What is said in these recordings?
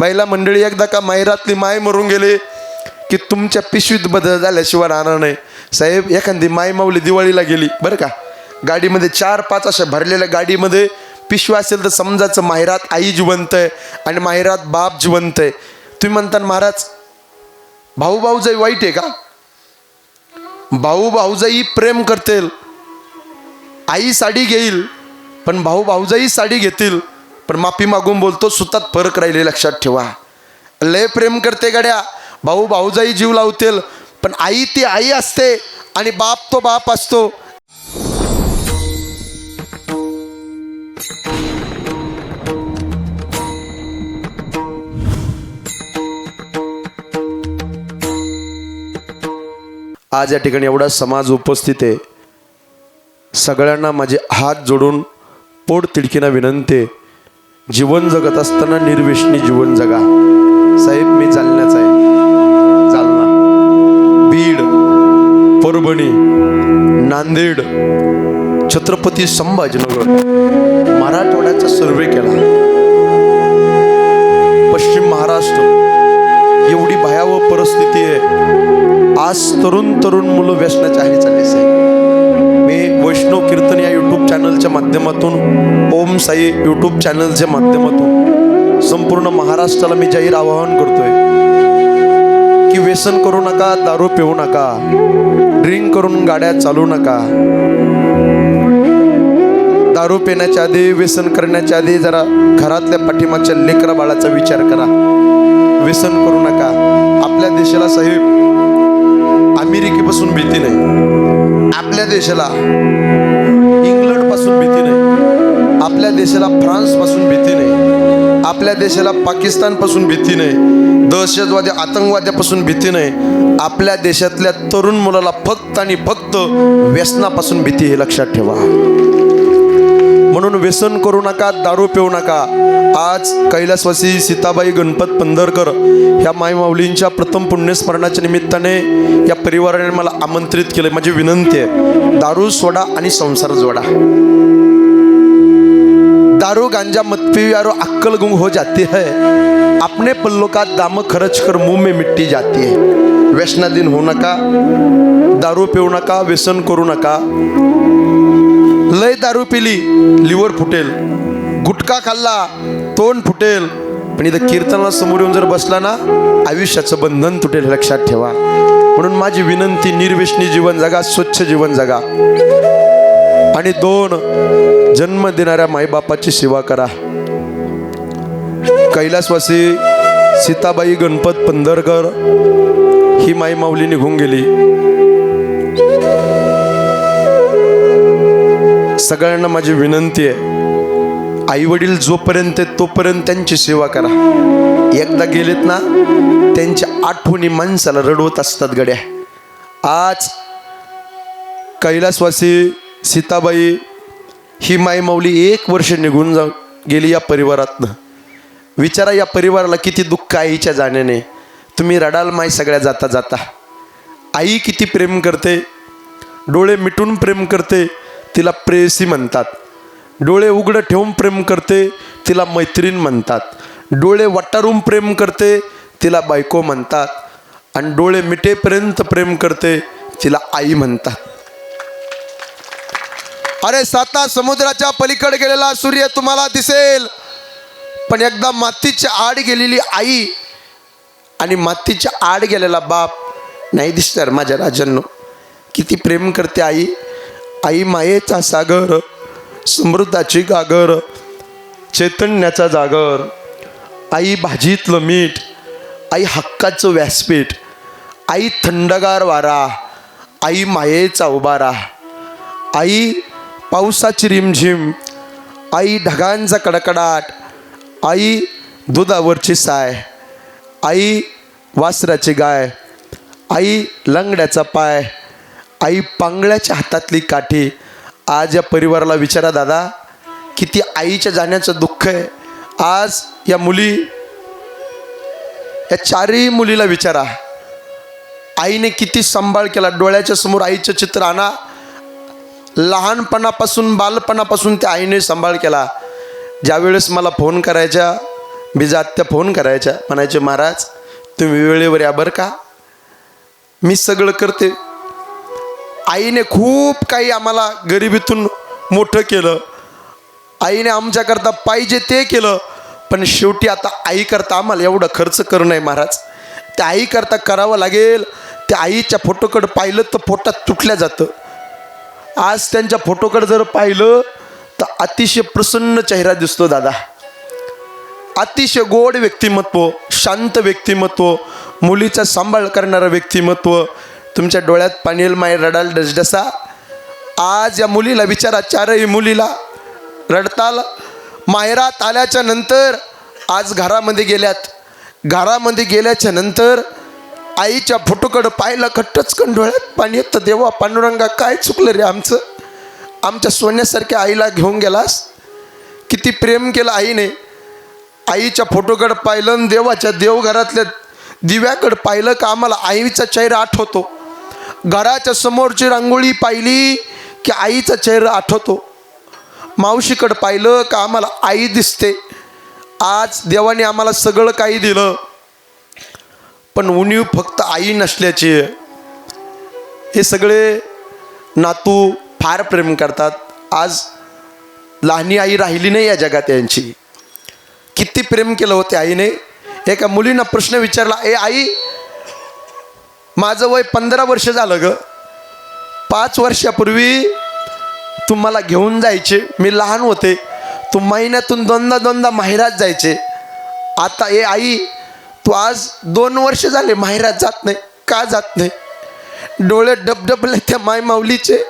महिला मंडळी एकदा का माहेरातली माय मरून गेली की तुमच्या पिशवीत बदल झाल्याशिवाय राहणार नाही. साहेब एखादी माय माऊली दिवाळीला गेली बरं का? गाडीमध्ये चार पाच अशा भरलेल्या गाडीमध्ये पिशवी असेल तर समजायचं माहेरात आई जिवंत आहे आणि माहेरात बाप जिवंत आहे. तुम्ही म्हणता ना, महाराज भाऊ भाऊजाई वाईट आहे का? भाऊ भाऊजाई प्रेम करतील आई साडी घेईल पण भाऊ भाऊजाई साडी घेतील. पण माफी मागून बोलतो सुतात फरक राहिले लक्षात ठेवा. लय प्रेम करते गड्या. भाऊ भाऊजाई जीव लावतील पण आई ती आई असते आणि बाप तो बाप असतो. आज या ठिकाणी एवढा समाज उपस्थित आहे. सगळ्यांना माझे हात जोडून पोट तिडकीनं विनंती आहे. जीवन जगत असताना निर्वेशनी जीवन जगा. साहेब मी जालन्याचा आहे. जालना. बीड परभणी नांदेड छत्रपती संभाजीनगर. मराठवाड्याचा सर्वे केला. पश्चिम महाराष्ट्र. एवढी भयावह परिस्थिती आहे. आज तरुण तरुण मुलं व्यसनाच्या आहे चालली साहेब. मी वैष्णव कीर्तन या यूट्यूब चॅनलच्या माध्यमातून ओम साई यूट्यूब चॅनलच्या माध्यमातून संपूर्ण महाराष्ट्राला मी जाहीर आवाहन करतोय की व्यसन करू नका दारू पिऊ नका ड्रिंक करून गाड्या चालू नका. दारू पिण्याच्या आधी व्यसन करण्याच्या आधी जरा घरातल्या पाठीमागच्या लेकरा बाळाचा विचार करा. व्यसन करू नका. आपल्या देशाला साहेब अमेरिकेपासून भीती नाही. आपल्या देशाला इंग्लंडपासून भीती नाही. आपल्या देशाला फ्रान्सपासून भीती नाही. आपल्या देशाला पाकिस्तानपासून भीती नाही. दहशतवादी आतंकवाद्यापासून भीती नाही. आपल्या देशातल्या तरुण मुलाला फक्त आणि फक्त व्यसनापासून भीती हे लक्षात ठेवा. म्हणून व्यसन करू नका दारू पिऊ नका. आज कैलासवासी सीताबाई गणपत पंधरकर ह्या माईमाऊलींच्या प्रथम पुण्यस्मरणाच्या निमित्ताने या परिवाराने मला आमंत्रित केले माझी विनंती आहे दारू सोडा आणि संसार जोडा. दारू गांजा मतपी यारो अक्कल गुंग हो जाती है. अपने पल्लों का दाम खर्च कर मुंह में मिट्टी जाती है. व्यसनाधीन होऊ नका दारू पिऊ नका व्यसन करू नका. लय दारू पिली लिव्हर फुटेल. गुटखा खाल्ला तोंड फुटेल. पण इथं कीर्तनाला समोर येऊन जर बसला ना आयुष्याचं बंधन तुटेल लक्षात ठेवा. म्हणून माझी विनंती निर्व्यसनी जीवन जगा स्वच्छ जीवन जगा. आणि दोन जन्म देणाऱ्या माईबापाची सेवा करा. कैलासवासी सीताबाई गणपत पंधरकर ही माई माऊली निघून गेली. सगळ्यांना माझी विनंती आहे. आई वडील जोपर्यंत आहेत तोपर्यंत त्यांची सेवा करा. एकदा गेलेत ना त्यांच्या आठवणी माणसाला रडवत असतात गड्या. आज कैलासवासी सीताबाई ही माईमावली एक वर्ष निघून जा गेली या परिवारातनं. विचारा या परिवाराला किती दुःख आईच्या जाण्याने. तुम्ही रडाल माई सगळ्या जाता जाता. आई किती प्रेम करते. डोळे मिटून प्रेम करते. तिला प्रेयसी म्हणतात. डोळे उघडं ठेवून प्रेम करते तिला मैत्रीण म्हणतात. डोळे वटारून प्रेम करते तिला बायको म्हणतात. आणि डोळे मिटेपर्यंत प्रेम करते तिला आई म्हणतात. अरे साता समुद्राच्या पलीकडे गेलेला सूर्य तुम्हाला दिसेल. पण एकदा मातीच्या आड गेलेली आई आणि मातीच्या आड गेलेला बाप नाही दिसणार माझ्या राजांनो. किती प्रेम करते आई. आई मायेचा सागर समृद्धाची गागर चैतन्याचा जागर आई भाजीतलं मीठ आई हक्काचं व्यासपीठ आई थंडगार वारा आई मायेचा उबारा आई पावसाची रिमझिम आई ढगांचा कडकडाट आई दुधावरची साय आई वासराची गाय आई लंगड्याचा पाय आई पांगळ्याच्या हातातली काठी. आज या परिवाराला विचारा दादा किती आईच्या जाण्याचं दुःख आहे. आज या मुली या चारही मुलीला विचारा. आईने किती सांभाळ केला. डोळ्याच्या समोर आईचं चित्र आणा. लहानपणापासून बालपणापासून त्या आईने सांभाळ केला. ज्यावेळेस मला फोन करायच्या मी आत्या फोन करायच्या म्हणायचे महाराज तुम्ही वेळेवर या बरं का? मी सगळं करते. आईने खूप काही आम्हाला गरिबीतून मोठं केलं. आईने आमच्याकरता पाहिजे ते केलं. पण शेवटी आता आईकरता आम्हाला एवढं खर्च करू नये महाराज. त्या आईकरता करावं लागेल. त्या आईच्या फोटोकडं पाहिलं तर पोटात तुटल्या जातं. आज त्यांच्या फोटोकडे जर पाहिलं तर अतिशय प्रसन्न चेहरा दिसतो दादा. अतिशय गोड व्यक्तिमत्व शांत व्यक्तिमत्व मुलीचा सांभाळ करणारं व्यक्तिमत्व तुमच्या डोळ्यात पाणी येईल माय रडाल डसडसा आज या मुलीला विचारा चारही मुलीला रडताल. माहेरात आल्याच्यानंतर आज घरामध्ये गेल्यात. घरामध्ये गेल्याच्यानंतर आईच्या फोटोकडं पाहिलं खट्टचकन डोळ्यात पाणी येतं. देवा पांडुरंगा काय चुकलं रे आमचं? आमच्या सोन्यासारख्या आईला घेऊन गेलास? किती प्रेम केलं आईने. आईच्या फोटोकडं पाहिलं आणि देवाच्या देवघरातल्या दिव्याकडं पाहिलं का आम्हाला आईचा चेहरा आठवतो. घराच्या समोरची रांगोळी पाहिली की आईचा चेहरा आठवतो. मावशीकडं पाहिलं का आम्हाला आई दिसते. आज देवाने आम्हाला सगळं काही दिलं. पण उणीव फक्त आई नसल्याची आहे. हे सगळे नातू फार प्रेम करतात. आज लहानी आई राहिली नाही या जगात यांची. किती प्रेम केलं होते आईने. एका मुलीनं प्रश्न विचारला ए आई माझं वय पंधरा वर्ष झालं ग. पाच वर्षापूर्वी तुम्हाला घेऊन जायचे. मी लहान होते. तू महिन्यातून दोनदा दोनदा माहेरात जायचे. आता ए आई तू आज दोन वर्ष झाले माहेरात जात नाही. का जात नाही? डोळे डबडबले त्या मायमाऊलीचे.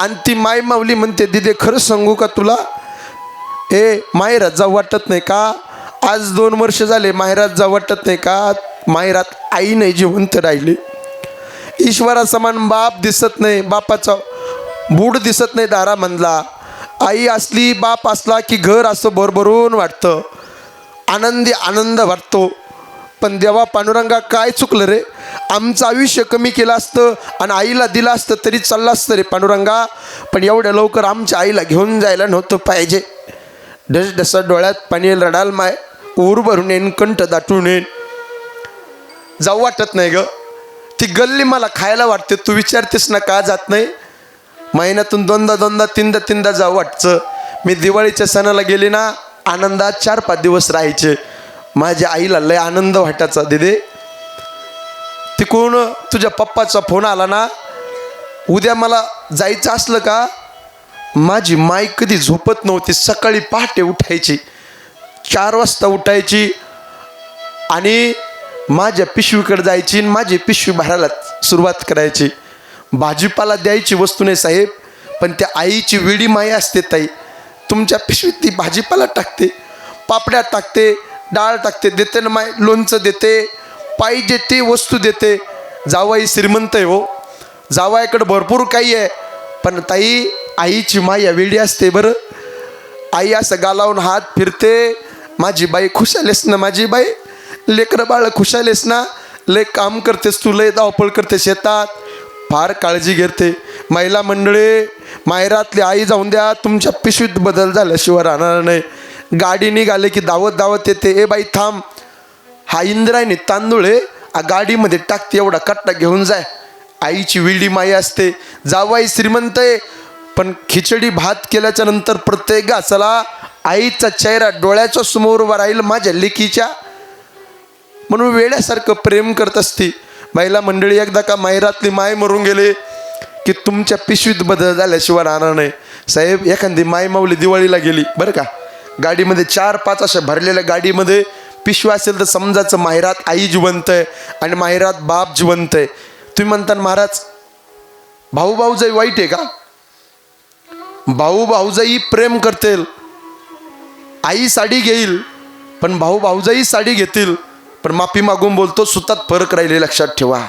आणि ती मायमाऊली म्हणते दिदे खरं सांगू का तुला? ए माहेरात जाऊ वाटत नाही का? आज दोन वर्ष झाले माहेरात जाऊ वाटत नाही का? माहेरात आई नाही जिवंत राहिली. ईश्वरासमान बाप दिसत नाही बापाचा बूड दिसत नाही दारामधला आई असली बाप असला की घर असं भरभरून वाटतं. आनंदी आनंद वाटतो. पण देवा पांडुरंगा काय चुकलं रे? आमचं आयुष्य कमी केलं असतं आणि आईला दिलं असतं तरी चाललं असतं रे पांडुरंगा. पण एवढ्या लवकर आमच्या आईला घेऊन जायला नव्हतं पाहिजे. ढस ढसा डोळ्यात पाणी रडाल माय. ऊर भरून येईन कंठ दाटून येईन. जाऊ वाटत नाही ग. ती गल्ली मला खायला वाटते. तू विचारतेस ना का जात नाही? महिन्यातून दोनदा दोनदा तीनदा तीनदा जाऊ वाटचं मी दिवाळीच्या सणाला गेले ना आनंदात चार पाच दिवस राहायचे. माझ्या आईला लय आनंद वाटायचा दिदे. तिकडून तुझ्या पप्पाचा फोन आला ना उद्या मला जायचं असलं का? माझी माई कधी झोपत नव्हती सकाळी पहाटे उठायची. चार वाजता उठायची. आणि माझ्या पिशवीकडे जायची आणि माझी पिशवी भरायला सुरुवात करायची. भाजीपाला द्यायची वस्तू नाही साहेब पण त्या आईची विडी माई असते ताई. तुमच्या पिशवीत ती भाजीपाला टाकते पापड्या टाकते डाळ टाकते देते ना माय लोणचं देते पाहिजे ते वस्तू देते. जावाई श्रीमंत आहे हो. जावाईकडं भरपूर काही आहे पण ताई आईची माया वेळी असते बरं. आई असं गालावून हात फिरते माझी बाई खुशालेस ना माझी बाई? लेकरं बाळ खुशालेस ना? लय काम करतेस तू लय धावपळ करते शेतात. फार काळजी घेते. महिला मंडळी मायरातली आई जाऊन द्या. तुमच्या पिशवीत बदल झाल्याशिवाय राहणार नाही. गाडी निघाले की दावत दावत येते. ए बाई थांब. हा इंद्रायणी तांदूळ आहे. आ गाडीमध्ये टाकते एवढा कट्टा घेऊन जाय. आईची विडी माई असते. जावाई श्रीमंत आहे. पण खिचडी भात केल्याच्यानंतर प्रत्येक घासाला आईचा चेहरा डोळ्याच्या समोर उभा राहील माझ्या लेकीच्या. म्हणून वेड्यासारखं प्रेम करत असते. बाईला मंडळी एकदा का माहेरातली माय मरून गेले की तुमच्या पिशवीत बदल झाल्याशिवाय राहणार नाही. साहेब एखादी माय माऊली दिवाळीला गेली बरं का? गाडीमध्ये चार पाच अशा भरलेल्या गाडीमध्ये पिशवी असेल तर समजायचं माहेरात आई जिवंत आहे आणि माहेरात बाप जिवंत आहे. तुम्ही म्हणता ना, महाराज भाऊ भाऊजाई वाईट आहे का? भाऊ भाऊजाई प्रेम करतील आई साडी घेईल पण भाऊ भाऊजाई साडी घेतील. पण माफी मागून बोलतो सुतात फरक राहिले लक्षात ठेवा.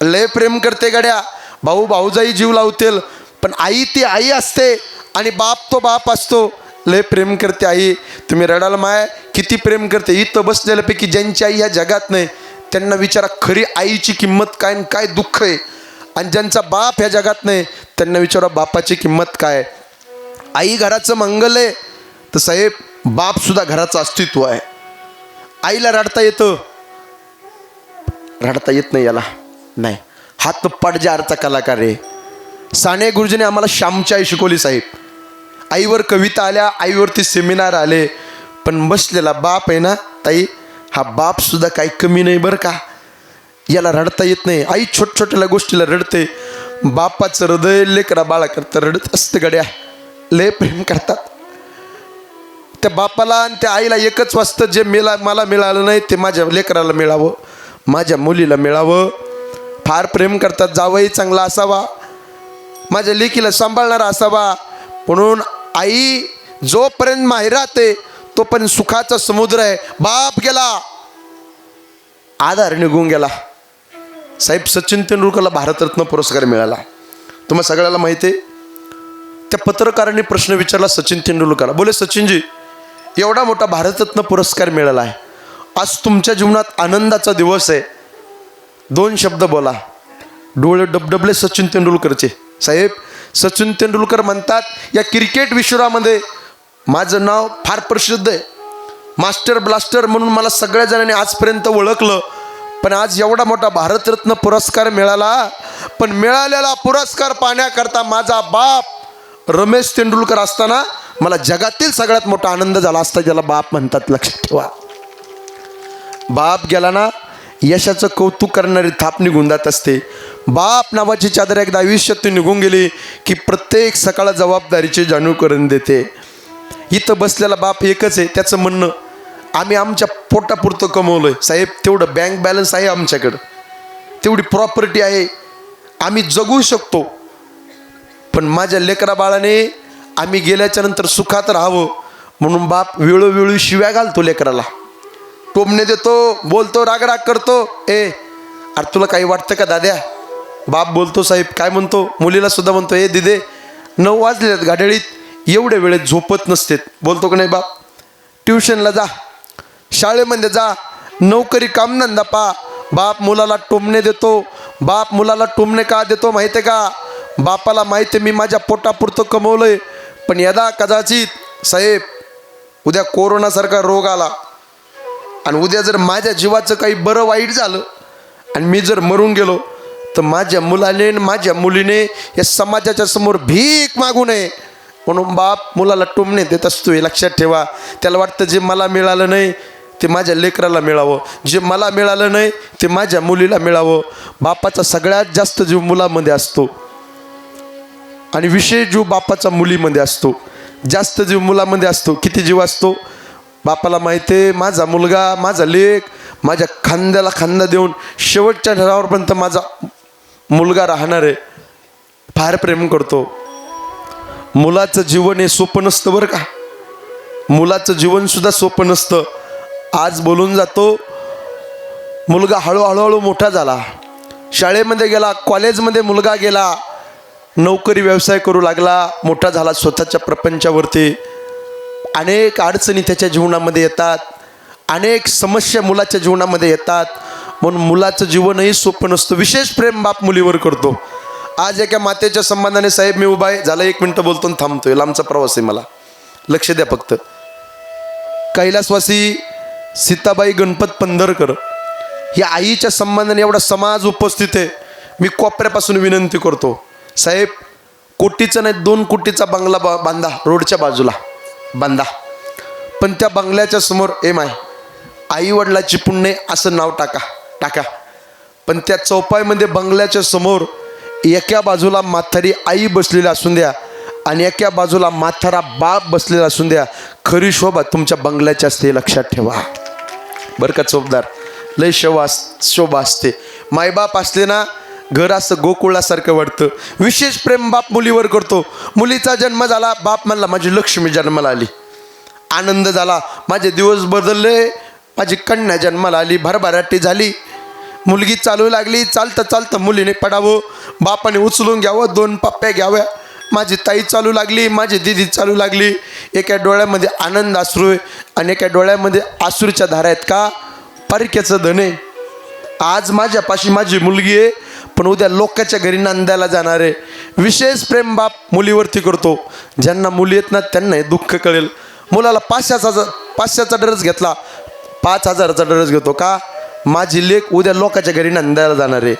लय प्रेम करते गड्या. भाऊ भाऊजाई जीव लावतील पण आई ती आई असते आणि बाप तो बाप असतो. लय प्रेम करते आई. तुम्ही रडाल माय किती प्रेम करते. इथं बसलेल्यापैकी ज्यांची आई ह्या जगात नाही त्यांना विचारा खरी आईची किंमत काय आणि काय दुःख आहे? आणि ज्यांचा बाप ह्या जगात नाही त्यांना विचारा बापाची किंमत काय? आई घराचं मंगल आहे तर साहेब बापसुद्धा घराचं अस्तित्व आहे. आईला रडता येतं. रडता येत नाही याला. नाही. हा तो पडजारचा कलाकार आहे. साने गुरुजीने आम्हाला श्यामची आई शिकवली साहेब. आईवर कविता आल्या आईवरती सेमिनार आले. पण बसलेला बाप आहे ना ताई हा बाप सुद्धा काही कमी नाही बरं का. याला रडता येत नाही. आई छोट छोट्या गोष्टीला रडते. बापाचं हृदय लेकरा बाळा करतं रडत असते गड्या. लय प्रेम करतात. त्या बापाला आणि त्या आईला एकच वाजतं जे मिळा मला मिळालं नाही ते माझ्या लेकराला मिळावं माझ्या मुलीला मिळावं. फार प्रेम करतात जावंही चांगला असावा माझ्या लेकीला सांभाळणारा असावा. म्हणून आई जोपर्यंत माहेरात आहे तोपर्यंत सुखाचा समुद्र आहे. बाप गेला. आधार निघून गेला. साहेब सचिन तेंडुलकरला भारतरत्न पुरस्कार मिळाला. तुम्हाला सगळ्याला माहिती आहे? त्या पत्रकारांनी प्रश्न विचारला सचिन तेंडुलकरला. बोले सचिनजी एवढा मोठा भारतरत्न पुरस्कार मिळाला आहे. आज तुमच्या जीवनात आनंदाचा दिवस आहे. दोन शब्द बोला. डोळे डबडबले सचिन तेंडुलकरचे. साहेब सचिन तेंडुलकर म्हणतात या क्रिकेट विश्वामध्ये माझं नाव फार प्रसिद्ध आहे. मास्टर ब्लास्टर म्हणून मला सगळ्या जणांनी आजपर्यंत ओळखलं. पण आज एवढा मोठा भारतरत्न पुरस्कार मिळाला. पण मिळालेला पुरस्कार पाहण्याकरता माझा बाप रमेश तेंडुलकर असताना मला जगातील सगळ्यात मोठा आनंद झाला असता ज्याला बाप म्हणतात लक्षात ठेवा. बाप गेला ना यशाचं कौतुक करणारी थाप निघून जात असते. बाप नावाची चादर एकदा आयुष्यातून निघून गेली की प्रत्येक सकाळ जबाबदारीची जाणीव करून देते. इथं बसलेला बाप एकच आहे त्याचं म्हणणं आम्ही आमच्या पोटापुरतं कमवलं आहे साहेब तेवढं बँक बॅलन्स आहे आमच्याकडं. तेवढी प्रॉपर्टी आहे. आम्ही जगू शकतो. पण माझ्या लेकरा बाळाने आम्ही गेल्याच्यानंतर सुखात राहावं म्हणून बाप वेळोवेळी शिव्या घालतो लेकराला. टोमणे देतो बोलतो रागराग करतो. ए अरे तुला काही वाटतं का दाद्या? बाप बोलतो साहेब काय म्हणतो? मुलीला सुद्धा म्हणतो ए दिदे नऊ वाजलेत गाडळीत एवढ्या वेळेत झोपत नसतेत. बोलतो का नाही बाप? ट्युशनला जा शाळेमध्ये जा नोकरी कामधंदा पा. बाप मुलाला टोमणे देतो. बाप मुलाला टोमणे का देतो माहिती आहे का? बापाला माहिती आहे मी माझ्या पोटापुरतं कमवलंय. पण यदा कदाचित साहेब उद्या कोरोनासारखा रोग आला आणि उद्या जर माझ्या जीवाचं काही बरं वाईट झालं आणि मी जर मरून गेलो तर माझ्या मुलाने आणि माझ्या मुलीने या समाजाच्या समोर भीक मागू नये. म्हणून बाप मुलाला टोमणे देत असतो हे लक्षात ठेवा. त्याला वाटतं जे मला मिळालं नाही ते माझ्या लेकराला मिळावं. जे मला मिळालं नाही ते माझ्या मुलीला मिळावं. बापाचा सगळ्यात जास्त जीव मुलामध्ये असतो. आणि विषय जीव बापाचा मुलीमध्ये असतो. जास्त जीव मुलामध्ये असतो. किती जीव असतो? बापाला माहिती आहे माझा मुलगा माझा लेख माझ्या खांद्याला खांदा देऊन शेवटच्या ठरावापर्यंत माझा मुलगा राहणार आहे. फार प्रेम करतो. मुलाचं जीवन हे सोपं नसतं बरं का? मुलाचं जीवनसुद्धा सोपं नसतं. आज बोलून जातो मुलगा हळूहळूहळू मोठा झाला. शाळेमध्ये गेला कॉलेजमध्ये मुलगा गेला. नोकरी व्यवसाय करू लागला मोठा झाला स्वतःच्या प्रपंचावरती. अनेक अडचणी त्याच्या जीवनामध्ये येतात. अनेक समस्या मुलाच्या जीवनामध्ये येतात. म्हणून मुलाचं जीवनही सोपं नसतं. विशेष प्रेम बाप मुलीवर करतो. आज एका मातेच्या संबंधाने साहेब मी उभा आहे. झालं एक मिनटं बोलतो आणि थांबतोय. लांबचा प्रवास आहे मला. लक्ष द्या फक्त. कैलासवासी सीताबाई गणपत पंधरकर या आईच्या संबंधाने एवढा समाज उपस्थित आहे. मी कोपऱ्यापासून विनंती करतो. साहेब कोटीचा नाही दोन कोटीचा बंगला बा बांधा रोडच्या बाजूला. बांधा. पण त्या बंगल्याच्या समोर एम आहे आई वडिलाची पुण्य असं नाव टाका टाका. पण त्या चौपाईमध्ये बंगल्याच्या समोर एका बाजूला म्हातारी आई बसलेली असून द्या आणि एका बाजूला म्हातारा बाप बसलेला असून द्या खरी शोभा तुमच्या बंगल्याची असते लक्षात ठेवा. बरं का चोपदार? लय शोभा अस शोभा असते. मायबाप असले ना घर असं गोकुळासारखं वाटतं. विशेष प्रेम बाप मुलीवर करतो. मुलीचा जन्म झाला बाप म्हणला माझी लक्ष्मी जन्माला आली. आनंद झाला. माझे दिवस बदलले माझी कन्या जन्माला आली भरभराटी झाली. मुलगी चालू लागली चालतं चालतं मुलीने पडावं. बापाने उचलून घ्यावं दोन पप्प्या घ्याव्या. माझी ताई चालू लागली माझी दिदी चालू लागली. एका डोळ्यामध्ये आनंद आसरू आहे आणि एका डोळ्यामध्ये आसरूच्या धारा आहेत का? परक्याचं धन आहे. आज माझ्यापाशी माझी मुलगी आहे पण उद्या लोकांच्या घरी नांदायला जाणार आहे. विशेष प्रेम बाप मुलीवरती करतो. ज्यांना मुली आहेत ना त्यांना हे दुःख कळेल. मुलाला पाचशेचा पाचशेचा ड्रेस घेतला पाच हजाराचा ड्रेस घेतो का? माझी लेख उद्या लोकांच्या घरी नंदायला जाणार आहे.